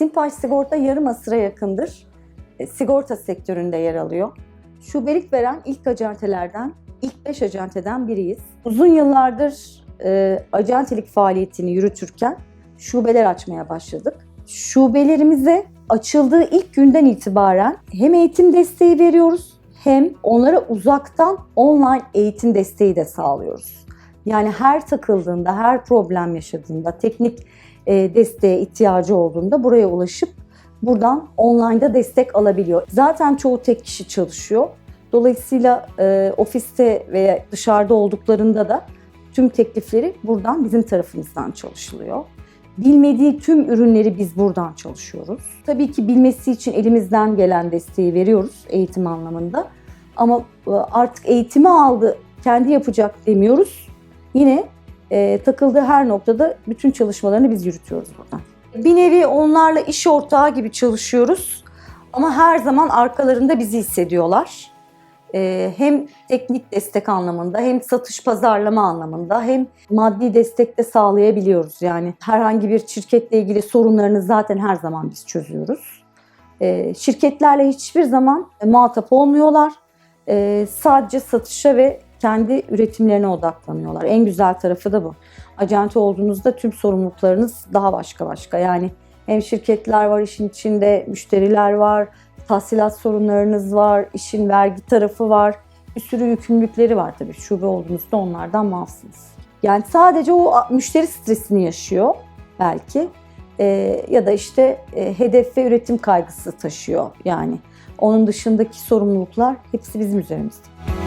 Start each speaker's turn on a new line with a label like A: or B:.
A: Simpaş Sigorta yarım asıra yakındır. E, Sigorta sektöründe yer alıyor. Şubelik veren ilk acentelerden, ilk 5 acenteden biriyiz. Uzun yıllardır e, acentelik faaliyetini yürütürken şubeler açmaya başladık. Şubelerimize açıldığı ilk günden itibaren hem eğitim desteği veriyoruz hem onlara uzaktan online eğitim desteği de sağlıyoruz. Yani her takıldığında, her problem yaşadığında, teknik desteğe ihtiyacı olduğunda buraya ulaşıp buradan online'da destek alabiliyor. Zaten çoğu tek kişi çalışıyor. Dolayısıyla e, ofiste veya dışarıda olduklarında da tüm teklifleri buradan bizim tarafımızdan çalışılıyor. Bilmediği tüm ürünleri biz buradan çalışıyoruz. Tabii ki bilmesi için elimizden gelen desteği veriyoruz eğitim anlamında. Ama e, artık eğitimi aldı, kendi yapacak demiyoruz. Yine e, takıldığı her noktada bütün çalışmalarını biz yürütüyoruz buradan. Bir nevi onlarla iş ortağı gibi çalışıyoruz. Ama her zaman arkalarında bizi hissediyorlar. E, hem teknik destek anlamında hem satış pazarlama anlamında hem maddi destek de sağlayabiliyoruz. Yani herhangi bir şirketle ilgili sorunlarını zaten her zaman biz çözüyoruz. E, şirketlerle hiçbir zaman muhatap olmuyorlar. E, sadece satışa ve kendi üretimlerine odaklanıyorlar. En güzel tarafı da bu. Acente olduğunuzda tüm sorumluluklarınız daha başka başka. Yani hem şirketler var işin içinde, müşteriler var, tahsilat sorunlarınız var, işin vergi tarafı var. Bir sürü yükümlülükleri var tabii. Şube olduğunuzda onlardan muafsınız. Yani sadece o müşteri stresini yaşıyor belki. Ee, ya da işte e, hedef ve üretim kaygısı taşıyor yani. Onun dışındaki sorumluluklar hepsi bizim üzerimizde.